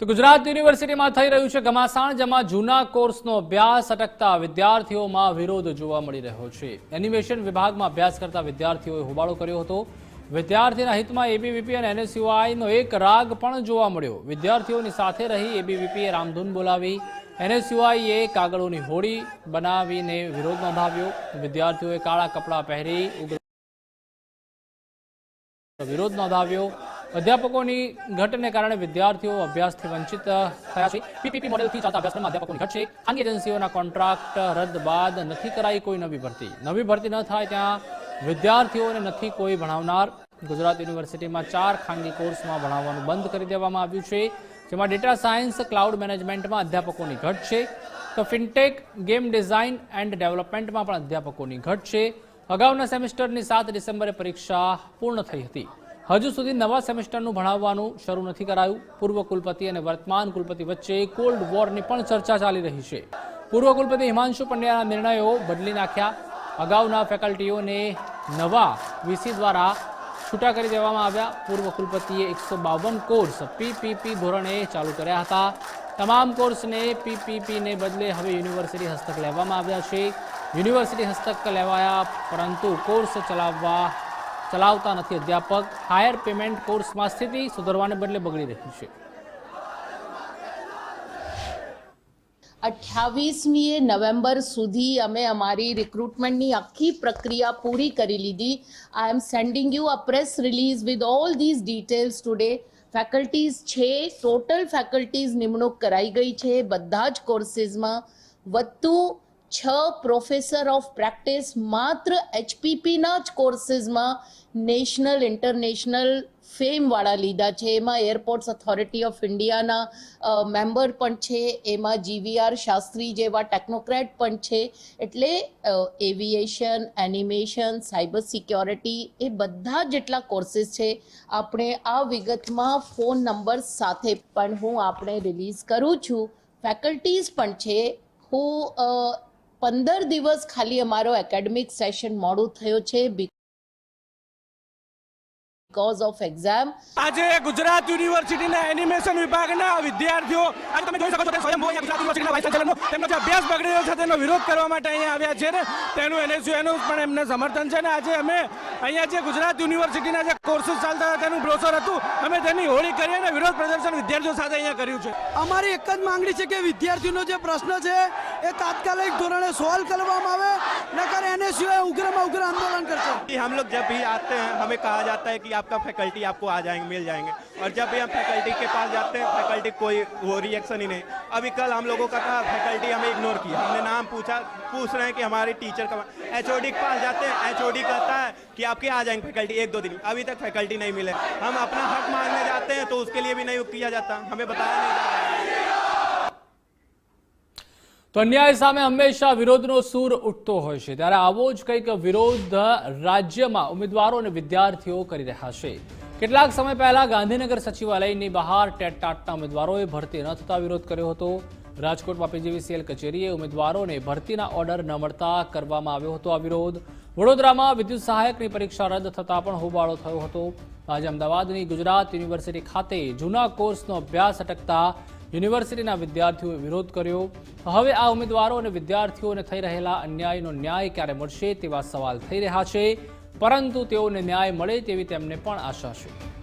તો ગુજરાત યુનિવર્સિટીમાં થઈ રહ્યું છે ઘમાસાણ, જેમાં જૂના કોર્સનો અભ્યાસ અટકતા વિદ્યાર્થીઓમાં વિરોધ જોવા મળી રહ્યો છે. એનિમેશન વિભાગમાં અભ્યાસ કરતા વિદ્યાર્થીઓએ હોબાળો કર્યો હતો. વિદ્યાર્થીના હિતમાં એબીવીપી અને એનએસયુઆઈનો એક રાગ પણ જોવા મળ્યો. વિદ્યાર્થીઓની સાથે રહી એબીવીપીએ રામધૂન બોલાવી. એનએસયુઆઈએ કાગળોની હોડી બનાવીને વિરોધ નોંધાવ્યો વિદ્યાર્થીઓએ કાળા કપડાં પહેરી ઉગ્ર વિરોધ નોંધાવ્યો. અધ્યાપકોની ઘટને કારણે વિદ્યાર્થીઓ અભ્યાસથી વંચિત થયા છે. પીપીપી મોડેલથી ચાલતા અભ્યાસક્રમમાં અધ્યાપકોની ઘટ છે ખાનગી એજન્સીઓના કોન્ટ્રાક્ટ રદ બાદ નથી કરાઈ કોઈ નવી ભરતી. નવી ભરતી ન થાય ત્યાં વિદ્યાર્થીઓને નથી કોઈ ભણાવનાર. ગુજરાત યુનિવર્સિટીમાં ચાર ખાનગી કોર્સમાં ભણાવવાનું બંધ કરી દેવામાં આવ્યું છે. જેમાં ડેટા સાયન્સ, ક્લાઉડ મેનેજમેન્ટમાં અધ્યાપકોની ઘટ છે તો ફિનટેક, ગેમ ડિઝાઇન એન્ડ ડેવલપમેન્ટમાં પણ અધ્યાપકોની ઘટ છે અગાઉના સેમેસ્ટરની સાત ડિસેમ્બરે પરીક્ષા પૂર્ણ થઈ હતી. હજુ સુધી નવા સેમેસ્ટરનું ભણાવવાનું શરૂ નથી કરાયું. પૂર્વ કુલપતિ અને વર્તમાન કુલપતિ વચ્ચે કોલ્ડ વોરની પણ ચર્ચા ચાલી રહી છે. પૂર્વ કુલપતિ હિમાંશુ પંડ્યાના નિર્ણયો બદલી નાખ્યા. અગાઉના ફેકલ્ટીઓને નવા વીસી દ્વારા છૂટા કરી દેવામાં આવ્યા. પૂર્વ કુલપતિએ એકસો બાવન કોર્સ પીપીપી ધોરણે ચાલુ કર્યા હતા. તમામ કોર્સને પીપીપીને બદલે હવે યુનિવર્સિટી હસ્તક લેવામાં આવ્યા છે. યુનિવર્સિટી હસ્તક લેવાયા, પરંતુ કોર્સ ચલાવવા ચલાવતા નથી. અધ્યાપક હાયર પેમેન્ટ કોર્સમાં સ્થિતિ સુધરવાને બદલે બગડી રહી છે. અઠ્યાવીસમીએ નવેમ્બર સુધી અમે અમારી રિક્રુટમેન્ટની આખી પ્રક્રિયા પૂરી કરી લીધી. I am sending you a press release with all these details today faculties છે ટોટલ ફેકલ્ટીઝ નિમણૂક કરાઈ ગઈ છે. બધા જ કોર્સીસમાં વધુ છ પ્રોફેસર ઓફ પ્રેક્ટિસ માત્ર એચપીપીના જ કોર્સીસમાં નેશનલ ઇન્ટરનેશનલ ફેમવાળા લીધા છે. એમાં એરપોર્ટ્સ ઓથોરિટી ઓફ ઇન્ડિયાના મેમ્બર પણ છે. એમાં જીવીઆર શાસ્ત્રી જેવા ટેકનોક્રેટ પણ છે. એટલે એવિએશન એનિમેશન સાયબર સિક્યોરિટી એ બધા જેટલા કોર્સીસ છે. આપણે આ વિગતમાં ફોન નંબર સાથે પણ હું આપણે રિલીઝ કરું છું. ફેકલ્ટીઝ પણ છે. હું પંદર દિવસ ખાલી અમારો એકેડમિક સેશન મોડું થયો છે બીકોઝ ઓફ એક્ઝામ આજે ગુજરાત યુનિવર્સિટીના એનિમેશન વિભાગના વિદ્યાર્થીઓ, આજે તમે જોઈ શકો છો કે સ્વયંભૂ ગુજરાત યુનિવર્સિટીના વાઇસ ચાન્સેલરનો તેમનો જે અભ્યાસ બગડેલો છે તેનો વિરોધ કરવા માટે અહીંયા આવ્યા છે ને. તેનું એનએસયુએનું પણ એમને સમર્થન છે ને. આજે અમે અહીંયા જે ગુજરાત યુનિવર્સિટીના જે કોર્સીસ ચાલતા હતા તેનું બ્રોસર હતું. અમે તેની હોળી કરી અને વિરોધ પ્રદર્શન વિદ્યાર્થીઓ સાથે અહીંયા કર્યું છે. અમારી એક જ માંગણી છે કે વિદ્યાર્થીઓનો જે પ્રશ્ન છે એ તાત્કાલિક ધોરણે સોલ્વ કરવામાં આવે નકર એને સિવાય ઉગ્રમાં ઉગ્ર આંદોલન કરશે. हम लोग जब भी આતે हैं हमें कहा जाता है कि आपका फैकल्टी आपको आ जाएंगे मिल जाएंगे। और जब भी हम फैकल्टी के पास जाते हैं फैकल्टी कोई वो रिएक्शन ही नहीं। अभी कल हम लोगों का था फैकल्टी हमें इग्नोर किया हमने नाम पूछा पूछ रहे हैं कि हमारे टीचर का एच के पास जाते हैं एच कहता है कि आपके आ जाएंगे फैकल्टी एक दो दिन अभी तक फैकल्टी नहीं मिले हम अपना हक मांगने जाते हैं तो उसके लिए भी नहीं किया जाता हमें बताया नहीं जाता તો અન્યાય સામે હંમેશા વિરોધનો સૂર ઉઠતો હોય છે ત્યારે આવો જ કંઈક વિરોધ રાજ્યમાં ઉમેદવારો અને વિદ્યાર્થીઓ કરી રહ્યા છે કેટલાક સમય પહેલા ગાંધીનગર સચિવાલયની બહાર ટેટ ટાટના ઉમેદવારોએ ભરતી ન થતા વિરોધ કર્યો હતો. રાજકોટમાં પીજીવીસીએલ કચેરીએ ઉમેદવારોને ભરતીના ઓર્ડર ન મળતા કરવામાં આવ્યો હતો આ વિરોધ. વડોદરામાં વિદ્યુત સહાયકની પરીક્ષા રદ થતા પણ હોબાળો થયો હતો. આજે અમદાવાદની ગુજરાત યુનિવર્સિટી ખાતે જૂના કોર્સનો અભ્યાસ અટકતા યુનિવર્સિટીના વિદ્યાર્થીઓએ વિરોધ કર્યો. હવે આ ઉમેદવારો અને વિદ્યાર્થીઓને થઈ રહેલા અન્યાયનો ન્યાય ક્યારે મળશે તેવા સવાલ થઈ રહ્યા છે. પરંતુ તેઓને ન્યાય મળે તેવી તેમને પણ આશા છે.